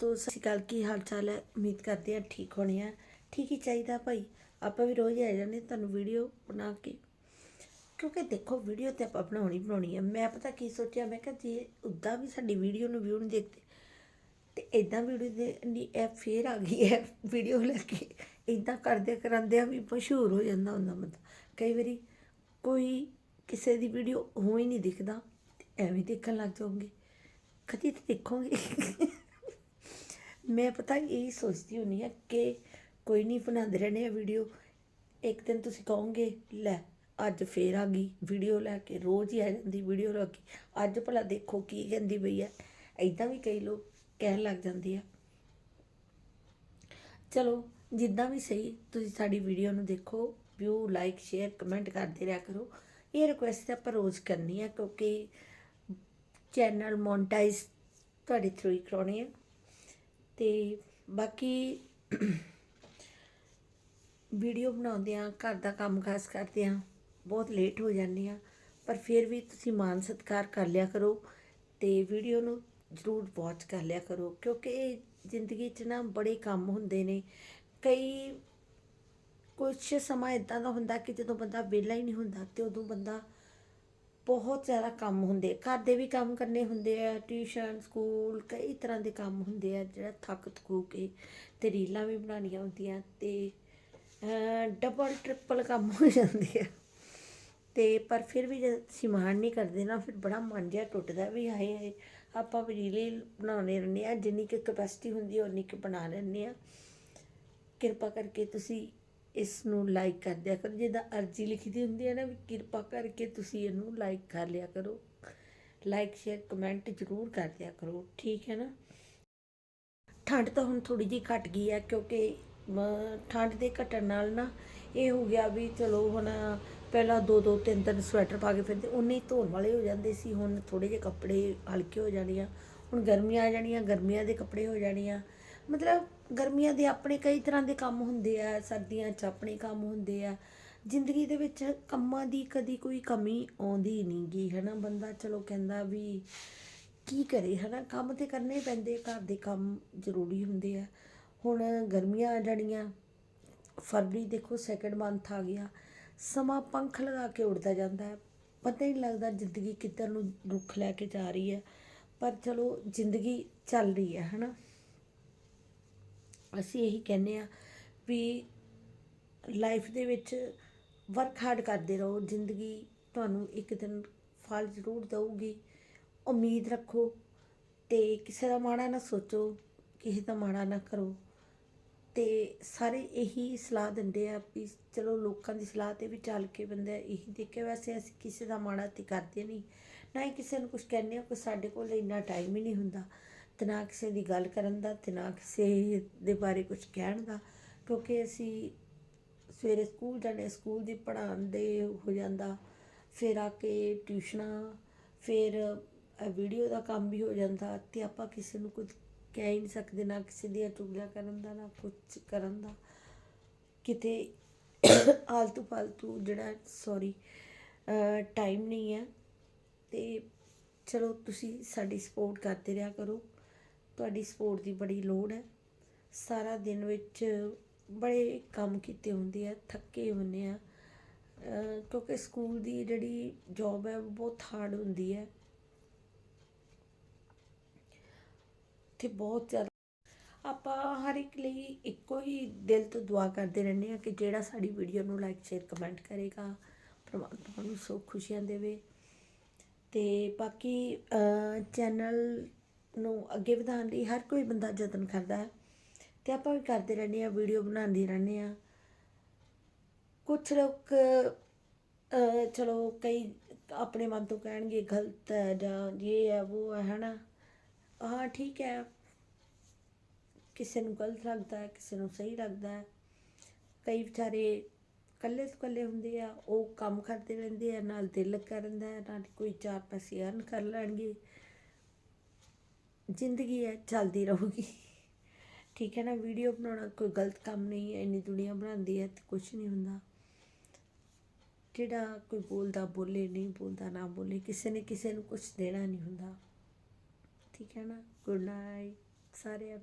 ਦੋਸਤੋ, ਸਤਿ ਸ਼੍ਰੀ ਅਕਾਲ। ਕੀ ਹਾਲ ਚਾਲ ਹੈ? ਉਮੀਦ ਕਰਦੇ ਹਾਂ ਠੀਕ ਹੋਣੇ ਆ ਠੀਕ ਹੀ ਚਾਹੀਦਾ ਭਾਈ। ਆਪਾਂ ਵੀ ਰੋਜ਼ ਆ ਜਾਂਦੇ ਤੁਹਾਨੂੰ ਵੀਡੀਓ ਬਣਾ ਕੇ। ਕਿਉਂਕਿ ਦੇਖੋ, ਵੀਡੀਓ ਤੇ ਆਪਾਂ ਬਣਾਉਣੀ ਬਣਾਉਣੀ ਹੈ ਮੈਂ ਪਤਾ ਕੀ ਸੋਚਿਆ? ਮੈਂ ਕਿਹਾ ਜੇ ਉੱਦਾਂ ਵੀ ਸਾਡੀ ਵੀਡੀਓ ਨੂੰ ਵਿਊ ਨਹੀਂ ਦੇਖਦੇ, ਤੇ ਇਦਾਂ ਵੀਡੀਓ ਦੇ ਨਹੀਂ, ਇਹ ਫੇਰ ਆ ਗਈ ਹੈ ਵੀਡੀਓ ਲੈ ਕੇ। ਇਦਾਂ ਕਰਦੇ ਕਰਾਂਦੇ ਆ ਵੀ ਮਸ਼ਹੂਰ ਹੋ ਜਾਂਦਾ ਹੁੰਦਾ ਬੰਦਾ। ਕਈ ਵਾਰੀ ਕੋਈ ਕਿਸੇ ਦੀ ਵੀਡੀਓ ਹੋਈ ਨਹੀਂ ਦਿਖਦਾ, ਤੇ ਐਵੇਂ ਦੇਖਣ ਲੱਗ ਜਾਓਗੇ। ਕਦੀ ਤਾਂ ਦੇਖੋਗੇ। ਮੈਂ ਪਤਾ ਇਹ ਸੋਚਦੀ ਹੁੰਦੀ ਆ ਕਿ ਕੋਈ ਨਹੀਂ ਬਣਾਉਂਦੇ ਰਹਿੰਦੇ ਆ ਵੀਡੀਓ ਇੱਕ ਦਿਨ ਤੁਸੀਂ ਕਹੋਗੇ, ਲੈ ਅੱਜ ਫੇਰ ਆ ਗਈ ਵੀਡੀਓ ਲੈ ਕੇ, ਰੋਜ਼ ਹੀ ਆ ਜਾਂਦੀ ਵੀਡੀਓ ਲੈ ਕੇ। ਅੱਜ ਭਲਾ ਦੇਖੋ ਕੀ ਕਹਿੰਦੀ ਪਈ ਆ ਐਦਾਂ ਵੀ ਕਈ ਲੋਕ ਕਹਿਣ ਲੱਗ ਜਾਂਦੇ ਆ। ਚਲੋ, ਜਿੱਦਾਂ ਵੀ ਸਹੀ ਤੁਸੀਂ ਸਾਡੀ ਵੀਡੀਓ ਨੂੰ ਦੇਖੋ ਵਿਊ ਲਾਈਕ ਸ਼ੇਅਰ ਕਮੈਂਟ ਕਰਦੇ ਰਿਹਾ ਕਰੋ। ਇਹ ਰਿਕੁਐਸਟ ਆਪਾਂ ਰੋਜ਼ ਕਰਨੀ ਆ ਕਿਉਂਕਿ ਚੈਨਲ ਮੋਨਟਾਈਜ਼ ਤੁਹਾਡੇ ਥਰੂ ਹੀ ਕਰਾਉਣੇ ਆ। ਤੇ ਬਾਕੀ ਵੀਡੀਓ ਬਣਾਉਂਦਿਆਂ ਘਰ ਦਾ ਕੰਮ ਖਾਸ ਕਰਦਿਆਂ ਬਹੁਤ ਲੇਟ ਹੋ ਜਾਂਦੇ ਆ ਪਰ ਫਿਰ ਵੀ ਤੁਸੀਂ ਮਾਨ ਸਤਿਕਾਰ ਕਰ ਲਿਆ ਕਰੋ ਤੇ ਵੀਡੀਓ ਨੂੰ ਜ਼ਰੂਰ ਵਾਚ ਕਰ ਲਿਆ ਕਰੋ, ਕਿਉਂਕਿ ਇਹ ਜ਼ਿੰਦਗੀ 'ਚ ਨਾ ਬੜੇ ਕੰਮ ਹੁੰਦੇ ਨੇ। ਕਈ ਕੁਝ ਸਮਾਂ ਇਦਾਂ ਦਾ ਹੁੰਦਾ ਕਿ ਜਦੋਂ ਬੰਦਾ ਵਿਹਲਾ ਹੀ ਨਹੀਂ ਹੁੰਦਾ ਤੇ ਉਦੋਂ ਬੰਦਾ ਬਹੁਤ ਜ਼ਿਆਦਾ ਕੰਮ ਹੁੰਦੇ ਘਰ ਦੇ ਵੀ ਕੰਮ ਕਰਨੇ ਹੁੰਦੇ ਆ ਟਿਊਸ਼ਨ ਸਕੂਲ ਕਈ ਤਰ੍ਹਾਂ ਦੇ ਕੰਮ ਹੁੰਦੇ ਆ, ਜਿਹੜਾ ਥੱਕ ਥਕੂ ਕੇ ਤੇ ਰੀਲਾਂ ਵੀ ਬਣਾਉਣੀਆਂ ਹੁੰਦੀਆਂ ਤੇ ਡਬਲ ਟ੍ਰਿਪਲ ਕੰਮ ਹੋ ਜਾਂਦੇ ਆ। ਤੇ ਪਰ ਫਿਰ ਵੀ ਜਦ ਅਸੀਂ ਮਾਣ ਨਹੀਂ ਕਰਦੇ ਨਾ, ਫਿਰ ਬੜਾ ਮਨ ਜਿਹਾ ਟੁੱਟਦਾ ਵੀ ਹਾਏ ਹਾਏ, ਆਪਾਂ ਵੀ ਰੀਲੇ ਬਣਾਉਣੇ ਰਹਿੰਦੇ ਆ, ਜਿੰਨੀ ਕਿ ਕਪੈਸਿਟੀ ਹੁੰਦੀ ਹੈ ਉਨੀ ਕਿ ਬਣਾ ਲੈਂਦੇ ਆ। ਕਿਰਪਾ ਕਰਕੇ ਤੁਸੀਂ ਇਸ ਨੂੰ ਲਾਈਕ ਕਰ ਦਿਆ ਕਰੋ। ਜਿੱਦਾਂ ਅਰਜੀ ਲਿਖੀ ਦੀ ਹੁੰਦੀ ਹੈ ਨਾ ਵੀ ਕਿਰਪਾ ਕਰਕੇ ਤੁਸੀਂ ਇਹਨੂੰ ਲਾਈਕ ਕਰ ਲਿਆ ਕਰੋ। ਲਾਈਕ ਸ਼ੇਅਰ ਕਮੈਂਟ ਜ਼ਰੂਰ ਕਰ ਦਿਆ ਕਰੋ। ਠੀਕ ਹੈ ਨਾ? ਠੰਡ ਤਾਂ ਹੁਣ ਥੋੜੀ ਜਿਹੀ ਘਟ ਗਈ ਹੈ ਕਿਉਂਕਿ ਠੰਡ ਦੇ ਘਟਣ ਨਾਲ ਨਾ ਇਹ ਹੋ ਗਿਆ ਵੀ ਚਲੋ ਹੁਣ ਪਹਿਲਾਂ ਦੋ ਦੋ, ਤਿੰਨ ਤਿੰਨ ਸਵੈਟਰ ਪਾ ਕੇ ਫਿਰਦੇ ਉਨੇ ਹੀ ਧੋਣ ਵਾਲੇ ਹੋ ਜਾਂਦੇ ਸੀ। ਹੁਣ ਥੋੜੇ ਜਿਹੇ ਕੱਪੜੇ ਹਲਕੇ ਹੋ ਜਾਣੇ ਆ। ਹੁਣ ਗਰਮੀਆਂ ਆ ਜਾਣੀਆਂ, ਗਰਮੀਆਂ ਦੇ ਕੱਪੜੇ ਹੋ ਜਾਣੇ ਆ। ਮਤਲਬ ਗਰਮੀਆਂ ਦੇ ਆਪਣੇ ਕਈ ਤਰ੍ਹਾਂ ਦੇ ਕੰਮ ਹੁੰਦੇ ਆ, ਸਰਦੀਆਂ 'ਚ ਆਪਣੇ ਕੰਮ ਹੁੰਦੇ ਆ। ਜ਼ਿੰਦਗੀ ਦੇ ਵਿੱਚ ਕੰਮਾਂ ਦੀ ਕਦੀ ਕੋਈ ਕਮੀ ਆਉਂਦੀ ਨਹੀਂ ਗੀ ਹੈ ਨਾ ਬੰਦਾ ਚਲੋ ਕਹਿੰਦਾ ਵੀ ਕੀ ਕਰੇ ਹੈ ਨਾ ਕੰਮ ਤੇ ਕਰਨੇ ਪੈਂਦੇ, ਘਰ ਦੇ ਕੰਮ ਜ਼ਰੂਰੀ ਹੁੰਦੇ ਆ। ਹੁਣ ਗਰਮੀਆਂ ਆ ਜਾਣੀਆਂ, ਫਰਵਰੀ ਦੇਖੋ ਸੈਕਿੰਡ ਮੰਥ ਆ ਗਿਆ, ਸਮਾਂ ਪੰਖ ਲਗਾ ਕੇ ਉੜਦਾ ਜਾਂਦਾ ਹੈ। ਪਤਾ ਹੀ ਨਹੀਂ ਲੱਗਦਾ ਜ਼ਿੰਦਗੀ ਕਿੱਧਰ ਨੂੰ ਰੁੱਖ ਲੈ ਕੇ ਜਾ ਰਹੀ ਹੈ, ਪਰ ਚਲੋ ਜ਼ਿੰਦਗੀ ਚੱਲ ਰਹੀ ਹੈ, ਹਨਾ? ਅਸੀਂ ਇਹੀ ਕਹਿੰਦੇ ਆ ਵੀ ਲਾਈਫ ਦੇ ਵਿੱਚ ਵਰਕ ਹਾਰਡ ਕਰਦੇ ਰਹੋ, ਜ਼ਿੰਦਗੀ ਤੁਹਾਨੂੰ ਇੱਕ ਦਿਨ ਫਲ ਜ਼ਰੂਰ ਦਊਗੀ। ਉਮੀਦ ਰੱਖੋ ਤੇ ਕਿਸੇ ਦਾ ਮਾੜਾ ਨਾ ਸੋਚੋ, ਕਿਸੇ ਦਾ ਮਾੜਾ ਨਾ ਕਰੋ। ਤੇ ਸਾਰੇ ਇਹੀ ਸਲਾਹ ਦਿੰਦੇ ਆ ਵੀ ਚਲੋ ਲੋਕਾਂ ਦੀ ਸਲਾਹ ਤੇ ਵੀ ਚੱਲ ਕੇ ਬੰਦਾ ਇਹੀ ਦੇਖੇ। ਵੈਸੇ ਅਸੀਂ ਕਿਸੇ ਦਾ ਮਾੜਾ ਤੇ ਕਰਦੇ ਨਹੀਂ, ਨਾ ਹੀ ਕਿਸੇ ਨੂੰ ਕੁਝ ਕਹਿੰਦੇ ਆ ਕਿ ਸਾਡੇ ਕੋਲ ਇੰਨਾ ਟਾਈਮ ਹੀ ਨਹੀਂ ਹੁੰਦਾ। ਤੇ ਨਾ ਕਿਸੇ ਦੀ ਗੱਲ ਕਰਨ ਦਾ ਤੇ ਨਾ ਕਿਸੇ ਦੇ ਬਾਰੇ ਕੁਝ ਕਹਿਣ ਦਾ, ਕਿਉਂਕਿ ਅਸੀਂ ਸਵੇਰੇ ਸਕੂਲ ਜਾਂਦੇ, ਸਕੂਲ ਦੀ ਪੜ੍ਹਾਉਣ ਦੇ ਹੋ ਜਾਂਦਾ, ਫਿਰ ਆ ਕੇ ਟਿਊਸ਼ਨਾਂ, ਫਿਰ ਵੀਡੀਓ ਦਾ ਕੰਮ ਵੀ ਹੋ ਜਾਂਦਾ ਤੇ ਆਪਾਂ ਕਿਸੇ ਨੂੰ ਕੁਝ ਕਹਿ ਹੀ ਨਹੀਂ ਸਕਦੇ, ਨਾ ਕਿਸੇ ਦੀਆਂ ਚੁਗਲੀਆਂ ਕਰਨ ਦਾ, ਨਾ ਕੁਝ ਕਰਨ ਦਾ। ਕਿਤੇ ਆਲਤੂ ਪਾਲਤੂ ਜਿਹੜਾ ਸੌਰੀ ਟਾਈਮ ਨਹੀਂ ਹੈ ਤੇ ਚਲੋ ਤੁਸੀਂ ਸਾਡੀ ਸਪੋਰਟ ਕਰਦੇ ਰਿਹਾ ਕਰੋ। ਤੁਹਾਡੀ ਸਪੋਰਟ ਦੀ ਬੜੀ ਲੋੜ ਹੈ। ਸਾਰਾ ਦਿਨ ਵਿੱਚ ਬੜੇ ਕੰਮ ਕੀਤੇ ਹੁੰਦੇ ਆ, ਥੱਕੇ ਹੁੰਦੇ ਆ। ਕਿਉਂਕਿ ਸਕੂਲ ਦੀ ਜਿਹੜੀ ਜੌਬ ਹੈ, ਉਹ ਬਹੁਤ ਹਾਰਡ ਹੁੰਦੀ ਹੈ। ਤੇ ਬਹੁਤ ਜ਼ਿਆਦਾ ਆਪਾਂ ਹਰ ਇੱਕ ਲਈ ਇੱਕੋ ਹੀ ਦਿਲ ਤੋਂ ਦੁਆ ਕਰਦੇ ਰਹਿੰਦੇ ਆ ਕਿ ਜਿਹੜਾ ਸਾਡੀ ਵੀਡੀਓ ਨੂੰ ਲਾਈਕ ਸ਼ੇਅਰ ਕਮੈਂਟ ਕਰੇਗਾ, ਪਰਮਾਤਮਾ ਨੂੰ ਸੁੱਖ ਖੁਸ਼ੀਆਂ ਦੇਵੇ। ਤੇ ਬਾਕੀ ਚੈਨਲ ਨੂੰ ਅੱਗੇ ਵਧਾਉਣ ਲਈ ਹਰ ਕੋਈ ਬੰਦਾ ਯਤਨ ਕਰਦਾ ਹੈ ਤੇ ਆਪਾਂ ਵੀ ਕਰਦੇ ਰਹਿੰਦੇ ਆ ਵੀਡੀਓ ਬਣਾਉਂਦੇ ਰਹਿੰਦੇ ਆ ਕੁਝ ਲੋਕ ਚਲੋ ਕਈ ਆਪਣੇ ਮਨ ਤੋਂ ਕਹਿਣਗੇ ਗਲਤ ਹੈ ਜਾਂ ਇਹ ਹੈ, ਉਹ ਹੈ, ਹਨਾ। ਹਾਂ, ਠੀਕ ਹੈ। ਕਿਸੇ ਨੂੰ ਗਲਤ ਲੱਗਦਾ ਹੈ, ਕਿਸੇ ਨੂੰ ਸਹੀ ਲੱਗਦਾ ਹੈ। ਕਈ ਵਿਚਾਰੇ ਇਕੱਲੇ ਤੋਂ ਇਕੱਲੇ ਹੁੰਦੇ ਆ, ਉਹ ਕੰਮ ਕਰਦੇ ਰਹਿੰਦੇ ਆ, ਨਾਲ ਦਿਲ ਕਰਨ ਦਾ ਨਾਲ ਕੋਈ ਚਾਰ ਪੈਸੇ ਅਰਨ ਕਰ ਲੈਣਗੇ। ਜ਼ਿੰਦਗੀ ਹੈ, ਚੱਲਦੀ ਰਹੂਗੀ। ਠੀਕ ਹੈ ਨਾ, ਵੀਡੀਓ ਬਣਾਉਣਾ ਕੋਈ ਗਲਤ ਕੰਮ ਨਹੀਂ ਹੈ, ਇੰਨੀ ਦੁਨੀਆ ਬਣਾਉਂਦੀ ਹੈ ਤੇ ਕੁਝ ਨਹੀਂ ਹੁੰਦਾ। ਜਿਹੜਾ ਕੋਈ ਬੋਲਦਾ, ਬੋਲੇ, ਨਹੀਂ ਬੋਲਦਾ, ਨਾ ਬੋਲੇ, ਕਿਸੇ ਨੇ ਕਿਸੇ ਨੂੰ ਕੁਝ ਦੇਣਾ ਨਹੀਂ ਹੁੰਦਾ। ਠੀਕ ਹੈ ਨਾ ਗੁੱਡ ਨਾਈਟ ਸਾਰਿਆਂ